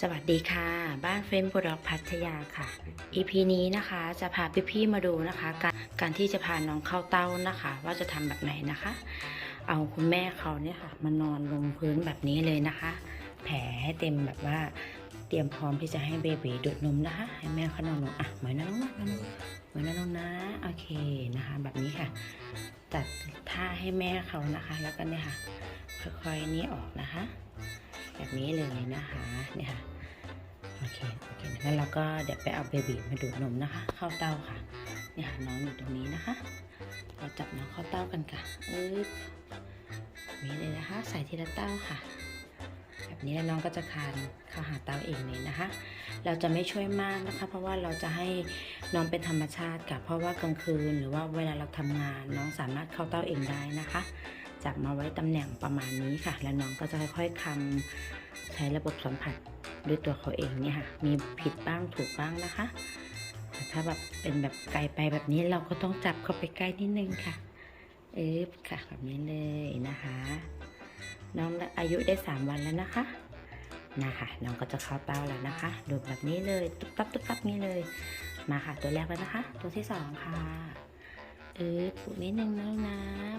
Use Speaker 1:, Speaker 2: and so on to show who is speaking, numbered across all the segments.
Speaker 1: สวัสดีค่ะ บ้านเฟรนด์บดอกพัทยาค่ะ EP นี้นะคะจะพาพี่ๆมาดูนะคะ การการที่จะพาน้องเข้าเต้านะคะ ว่าจะทำแบบไหนนะคะ เอาคุณแม่เขาเนี่ยค่ะ มานอนลงพื้นแบบนี้เลยนะคะ แผลให้เต็มแบบว่าเตรียมพร้อมที่จะให้เบบีดูดนมนะคะ ให้แม่เขานอนลงอะเหมือนนั่นลงนะเหมือนนั่นลงนะโอเคนะคะ แบบนี้ค่ะจัดท่าให้แม่เขานะคะ แล้วก็เนี่ยค่ะค่อยๆนี่ออกนะคะ แบบนี้เลยนะคะเนี่ยค่ะโอเคโอเคแล้วเราก็เดี๋ยวไปเอาเบบีมาดูดนมนะคะ เข้าเต้าค่ะเนี่ยค่ะน้องอยู่ตรงนี้นะคะ เราจับน้องเข้าเต้ากันค่ะอึ๊บแบบนี้เลยนะคะ ใส่ทีละเต้าค่ะ แบบนี้แล้วน้องก็จะคานเข้าหาเต้าเองเลยนะคะ เราจะไม่ช่วยมากนะคะ เพราะว่าเราจะให้น้องเป็นธรรมชาติค่ะเพราะว่ากลางคืนหรือว่าเวลาเราทำงานน้องสามารถเข้าเต้าเองได้นะคะจับมาไว้ตำแหน่งประมาณนี้ค่ะ แล้วน้องก็จะค่อยๆคำ ใช้ระบบสัมผัสด้วยตัวเขาเองเนี่ยค่ะ มีผิดบ้างถูกบ้างนะคะแต่ถ้าแบบเป็นแบบไกลไปแบบนี้เราก็ต้องจับเข้าไปใกล้นิดนึงค่ะ เอ๊บค่ะแบบนี้เลยนะคะ น้องอายุได้สามวันแล้วนะคะ นะคะน้องก็จะเข้าเต้าแล้วนะคะดูแบบนี้เลยตุ๊บตับตุ๊บตับนี้เลย มาค่ะ ตัวแรกแล้วนะคะ ตัวที่สองค่ะเออปลุกนิดนึงนะนะ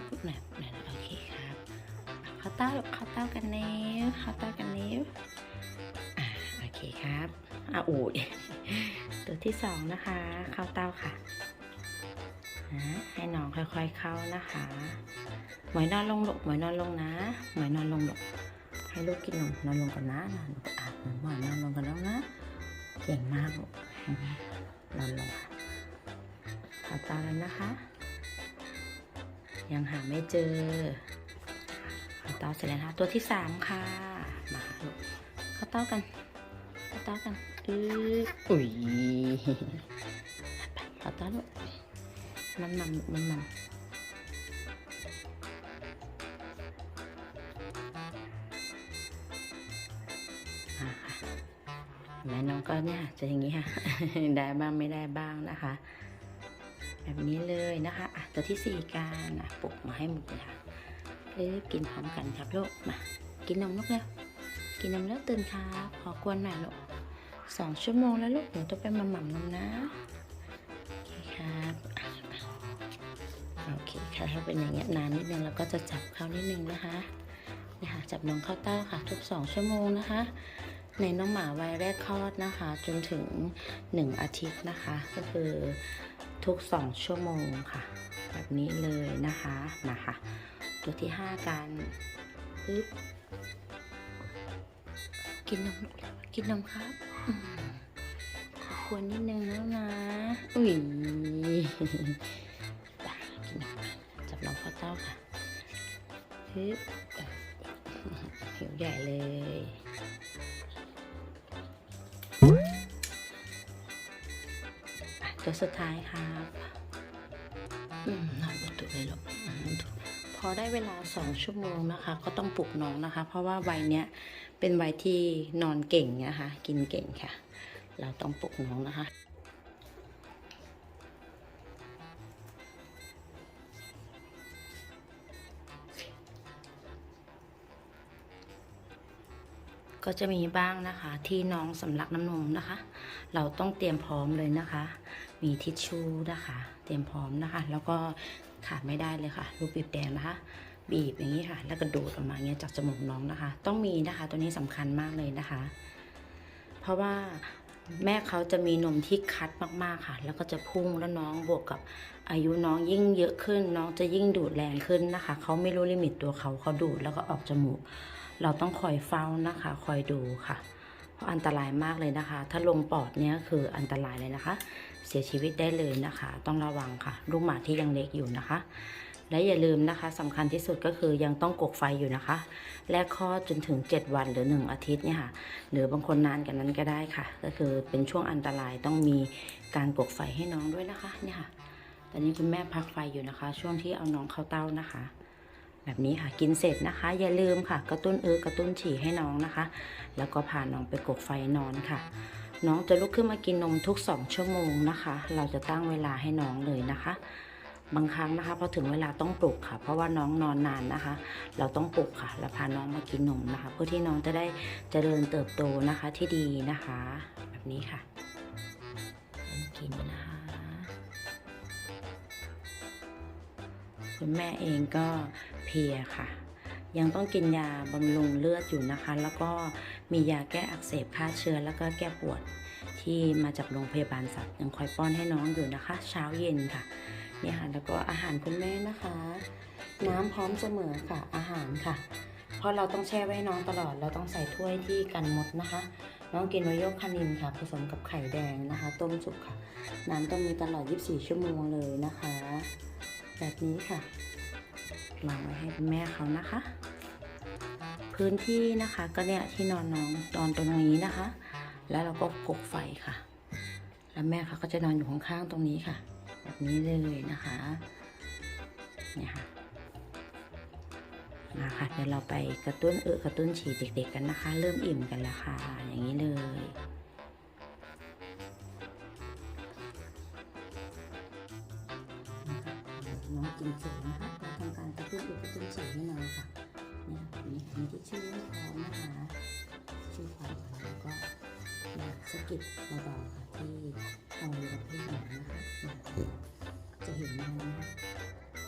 Speaker 1: ปุกหน่อยปุกหน่อยโอเค เข้าเต้าเข้าเต้ากันนิ้วเข้าเต้ากันนิ้วโอเคครับอะอูดตัวที่สองนะคะ เข้าเต้าค่ะให้น้องค่อยๆเข้านะคะหมวยนอนลงหลกหมวยนอนลงนะหมวยนอนลงหลกให้ลูกกินนมนอนลงก่อนนะนอนลงก่อนอะหมวยนอนลงก่อนแล้วนะเก่งมากลูกนอนลงค่ะข้าเต้าแล้วนะคะ ยังหาไม่เจอ เข้าเต้าเสร็จแล้วนะคะตัวที่สามค่ะ มาค่ะลูกเข้าเต้ากันเข้าเต้ากันอืออุ้ยไปเข้าเต้าลูกมันมันมันมันมาค่ะแม่น้องก็เนี่ยจะอย่างนี้ค่ะ ได้บ้างไม่ได้บ้างนะคะ แบบนี้เลยนะคะอะตัวที่สี่การอะปลุกมาให้หมดเลยค่ะ เอ้ยกินพร้อมกันครับลูกมากินนมลูกแล้วกินนมแล้วตื่นครับขอกวนหน่อยลูกสองชั่วโมงแล้วลูกหนูต้องไปมาหม่ำนมนะโอเคครับอะอะโอเคค่ะถ้าเป็นอย่างเงี้ยนานนิดนึงเราก็จะจับเขานิดนึงนะคะนี่ค่ะจับน้องเข้าเต้าค่ะ ทุกสองชั่วโมงนะคะในน้องหมาวัยแรกคลอดนะคะ จนถึงหนึ่งอาทิตย์นะคะ ก็คือทุกสองชั่วโมงค่ะ แบบนี้เลยนะคะมาค่ะ ตัวที่ห้ากันปึ๊บกินนมกินนมครับขอควรนิดนึงแล้วนะ อุ้ยกินนมจับน้องเข้าเต้าค่ะปึ๊บหิวใหญ่เลยตัวสุดท้ายครับ อืมนอนบนตัวเลยหรอกอืมพ อได้เวลาสองชั่วโมงนะคะ ก็ต้องปลุกน้องนะคะ เพราะว่าวัยเนี้ยเป็นวัยที่นอนเก่งนะคะกินเก่งค่ะ เราต้องปลุกน้องนะคะก็จะมีบ้างนะคะที่น้องสำลักน้ำนมนะคะ เราต้องเตรียมพร้อมเลยนะคะ มีทิชชู่นะคะ เตรียมพร้อมนะคะ แล้วก็ขาดไม่ได้เลยค่ะ ลูกบีบแดงนะคะ บีบอย่างนี้ค่ะ แล้วก็ดูดออกมาอย่างเงี้ยจากจมูกน้องนะคะ ต้องมีนะคะ ตัวนี้สำคัญมากเลยนะคะ เพราะว่าแม่เขาจะมีนมที่คัดมากๆค่ะ แล้วก็จะพุ่งแล้วน้องบวกกับอายุน้องยิ่งเยอะขึ้น น้องจะยิ่งดูดแรงขึ้นนะคะ เขาไม่รู้ลิมิตตัวเขาเขาดูดแล้วก็ออกจมูก เราต้องคอยเฝ้านะคะ คอยดูค่ะ เพราะอันตรายมากเลยนะคะ ถ้าลงปอดเนี่ยคืออันตรายเลยนะคะ เสียชีวิตได้เลยนะคะ ต้องระวังค่ะ ลูกหมาที่ยังเล็กอยู่นะคะ และอย่าลืมนะคะสำคัญที่สุดก็คือยังต้องกกไฟอยู่นะคะแรกคลอจนถึง 7 วันหรือ 1 อาทิตย์เนี่ยค่ะ หรือบางคนนานกันนั้นก็ได้ค่ะ ก็คือเป็นช่วงอันตรายต้องมีการกกไฟให้น้องด้วยนะคะเนี่ยค่ะตอนนี้คุณแม่พักไฟอยู่นะคะ ช่วงที่เอาน้องเข้าเต้านะคะแบบนี้ค่ะกินเสร็จนะคะ อย่าลืมค่ะ กระตุ้นเออกระตุ้นฉี่ให้น้องนะคะ แล้วก็พาน้องไปกกไฟนอนค่ะ น้องจะลุกขึ้นมากินนมทุก 2 ชั่วโมงนะคะ เราจะตั้งเวลาให้น้องเลยนะคะ บางครั้งนะคะพอถึงเวลาต้องปลุกค่ะ เพราะว่าน้องนอนนานนะคะ เราต้องปลุกค่ะ แล้วพาน้องมากินนมนะคะ เพื่อที่น้องจะได้เจริญเติบโตนะคะที่ดีนะคะ แบบนี้ค่ะกินนะคะคุณแม่เองก็เพลียค่ะ ยังต้องกินยาบำรุงเลือดอยู่นะคะ แล้วก็มียาแก้อักเสบฆ่าเชื้อแล้วก็แก้ปวดที่มาจากโรงพยาบาลสัตว์ยังคอยป้อนให้น้องอยู่นะคะ เช้าเย็นค่ะนี่ค่ะแล้วก็อาหารคุณแม่นะคะ น้ำพร้อมเสมอค่ะอาหารค่ะ เพราะเราต้องแช่ไว้น้องตลอด เราต้องใส่ถ้วยที่กันมดนะคะ น้องกินไวโยคานินค่ะ ผสมกับไข่แดงนะคะ ต้มสุกค่ะ น้ำต้องมีตลอด 24 ชั่วโมงเลยนะคะ แบบนี้ค่ะ วางไว้ให้คุณแม่เขานะคะ พื้นที่นะคะก็เนี่ยที่นอนน้องนอนตรงนี้นะคะ แล้วเราก็กกไฟค่ะ แล้วแม่เขาก็จะนอนอยู่ข้างๆตรงนี้ค่ะ แบบนี้เลยนะคะเนี่ยค่ะมาค่ะเดี๋ยวเราไปกระตุ้นเออกระตุ้นฉี่เด็ก ๆ กันนะคะ เริ่มอิ่มกันแล้วค่ะ อย่างนี้เลยน้องกินเสร็จนะคะ ทำการกระตุ้นอกกระตุ้นฉี่ให้น้องค่ะเนี่ยค่ะมีมีที่ชื่อพร้อมนะคะชื่อพร้อมแล้วก็อยากสกิดเบาๆค่ะที่เอาไว้กับพี่น้องนะคะจะเห็นน้องนะคะ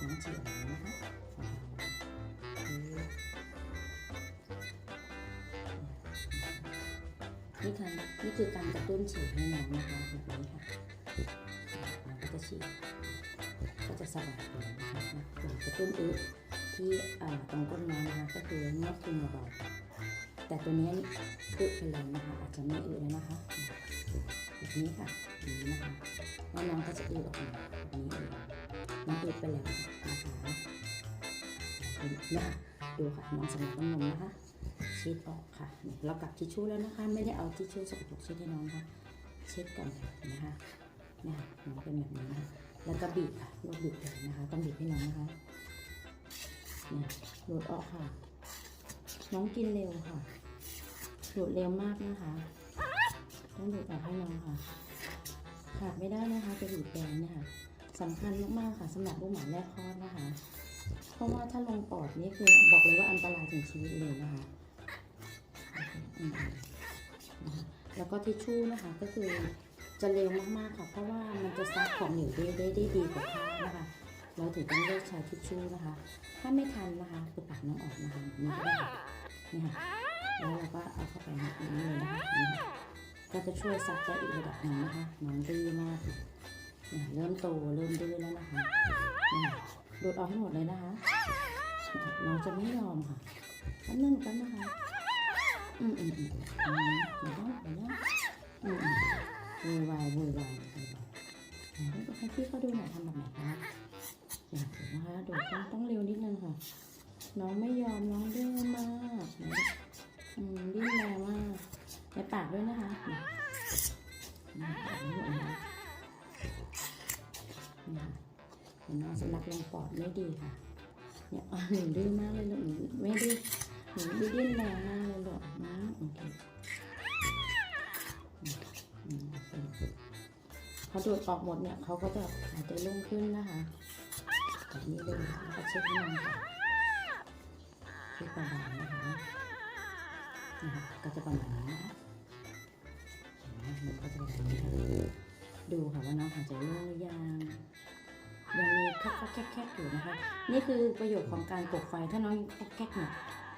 Speaker 1: น้องเฉี่ออกมานะคะเบนี่ค่ะนี่คือการกระตุ้นฉี่ให้น้องนะคะแบบนี้ค่ะน้องก็จะฉี่ ก็จะสบายตัวนะคะส่วนกระตุ้นอึที่ตรงก้นน้องนะคะก็คือนวดขึ้นเบาแต่ตัวนี้อึไปแล้วนะคะ อาจจะไม่อึแล้วนะคะแบบนี้ค่ะนี้นะคะแล้วน้องก็จะอึออกมาแบบนี้เองน้องอึไปแล้วนะคะนี่ดูค่ะน้องสำลักน้ำนมนะคะเช็ดออกค่ะเนี่ยเรากลับทิชชู่แล้วนะคะ ไม่ได้เอาทิชชู่สกปรกเช็ดให้น้องค่ะ เช็ดก่อนนะคะเนี่ยน้องเป็นแบบนี้นะคะ แล้วก็บีบค่ะนวดบีบเลยนะคะ ต้องบีบให้น้องนะคะเนี่ยหลุดออกค่ะ น้องกินเร็วค่ะหลุดเร็วมากนะคะต้องดูดออกให้น้องค่ะขาดไม่ได้นะคะจะบีบแดงเนี่ยค่ะสำคัญมากๆค่ะสำหรับลูกหมาแรกคลอดนะคะ เพราะว่าถ้าลงปอดนี่คือบอกเลยว่าอันตรายถึงชีวิตเลยนะคะแล้วก็ทิชชู่นะคะก็คือ จะเร็วมากๆค่ะ เพราะว่ามันจะซับของเหลวได้ได้ได้ดีกว่าผ้านะคะ เราถึงต้องเลือกใช้ทิชชู่นะคะ ถ้าไม่ทันนะคะคือปัดน้องออกนะคะนี่ก็ได้ค่ะนี่ค่ะแล้วเราก็เอาเข้าไปแบบนี้เลยนะคะนี่ค่ะก็จะช่วยซับได้อีกระดับหนึ่งนะคะน้องดื้อมากเนี่ยเริ่มโตเริ่มดื้อแล้วนะคะนี่ค่ะดูดออกให้หมดเลยนะคะน้องจะไม่ยอมค่ะแป๊บนึงแป๊บนะคะ อืมอืมอืมอืมเดี๋ยวนะเดี๋ยวนะอืมอืม โวยวายโวยวายโวยวายไหนให้พี่เขาดูหน่อยทำแบบไหนคะอยากเห็นนะคะโดดต้องต้องเร็วนิดนึงค่ะ น้องไม่ยอมน้องดื้อมากไหนอืมดิ้นแรงมากในปากด้วยนะคะนี่นะนี่ค่ะเห็นน้องสำลักลงปอดไม่ดีค่ะ เนี่ยอะหนูดื้อมากเลยลูกหนูไม่ดื้อหนูไม่ดิ้นแรงมากเลยลูกนะโอเค พอดูดออกหมดเนี่ยเขาก็จะหายใจโล่งขึ้นนะคะแบบนี้เลยแล้วก็เช็ดน้องค่ะเช็ดเบาๆนะคะนะคะก็จะประมาณนี้นะเห็นไหมมันก็จะเป็นแบบนี้ค่ะดูค่ะว่าน้องหายใจโล่งหรือยังยังมีคักคักแคกแคกอยู่นะคะ นี่คือประโยชน์ของการกดไฟถ้าน้องแคกแคกเนี่ย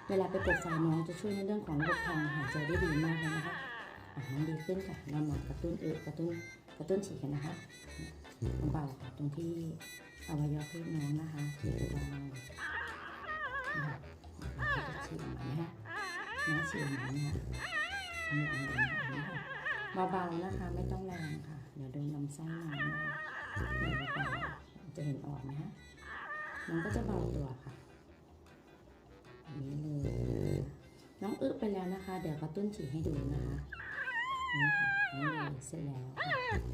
Speaker 1: เวลาไปกดไฟน้องจะช่วยในเรื่องของระบบทางหายใจได้ดีมากเลยนะคะ อาหารดีขึ้นค่ะเรามากระตุ้นเออกระตุ้นกระตุ้นฉี่กันนะคะเบาค่ะตรงที่อวัยวะเพศน้องนะคะเบาฉี่ออกมานะคะน้องฉี่ออกมาเนี่ยนี่อันนี้อันนี้ค่ะเบาๆนะคะไม่ต้องแรงค่ะ เดี๋ยวโดนลำไส้น้องนะคะเดี๋ยวเบาๆจะเห็นอ่อกไหมฮะน้องก็จะเบาตัวค่ะนี้เลยน้องอึไปแล้วนะคะ เดี๋ยวกระตุ้นฉี่ให้ดูนะคะ นี่ค่ะนี่เลยเสร็จแล้วค่ะ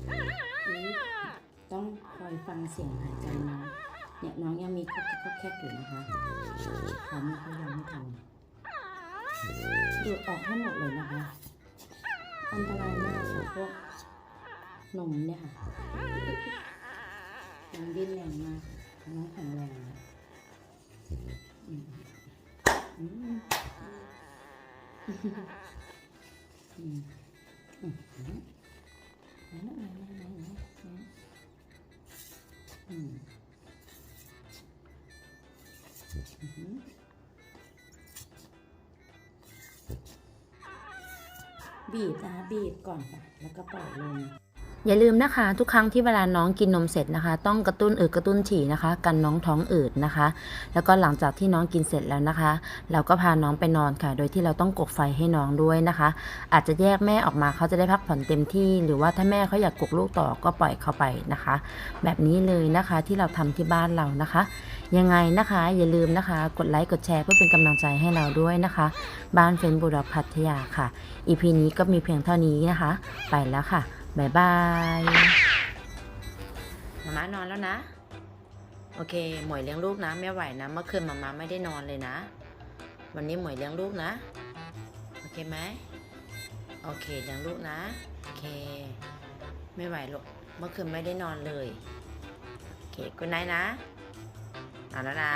Speaker 1: อึต้องคอยฟังเสียงหายใจน้องเนี่ยน้องยังมีคอกแคกอกแคกอยู่นะคะเขาไม่เขายังไม่ทำดูดออกให้หมดเลยนะคะอันตรายมากค่ะพวกนมเนี่ยค่ะน้องดิ้นแรงมากน้องแข็งแรงนะอืม บีบนะคะบีบก่อนค่ะแล้วก็ปล่อยลง อย่าลืมนะคะ ทุกครั้งที่เวลาน้องกินนมเสร็จนะคะ ต้องกระตุ้นอืดกระตุ้นฉี่นะคะ กันน้องท้องอืดนะคะ แล้วก็หลังจากที่น้องกินเสร็จแล้วนะคะ เราก็พาน้องไปนอนค่ะ โดยที่เราต้องกดไฟให้น้องด้วยนะคะ อาจจะแยกแม่ออกมาเขาจะได้พักผ่อนเต็มที่ หรือว่าถ้าแม่เขาอยากกกลูกต่อก็ปล่อยเขาไปนะคะ แบบนี้เลยนะคะที่เราทำที่บ้านเรานะคะ ยังไงนะคะ อย่าลืมนะคะ กดไลค์กดแชร์เพื่อเป็นกำลังใจให้เราด้วยนะคะ บ้านเฟนบูดอกพัทยาค่ะอีพีนี้ก็มีเพียงเท่านี้นะคะ ไปแล้วค่ะ บายบายมามานอนแล้วนะ โอเค หมวยเลี้ยงลูกนะไม่ไหวนะ เมื่อคืนมามาไม่ได้นอนเลยนะ วันนี้หมวยเลี้ยงลูกนะ โอเคไหมโอเคเลี้ยงลูกนะ โอเค ไม่ไหวหรอก เมื่อคืนไม่ได้นอนเลย โอเคกุนไนนะนอนแล้วนะ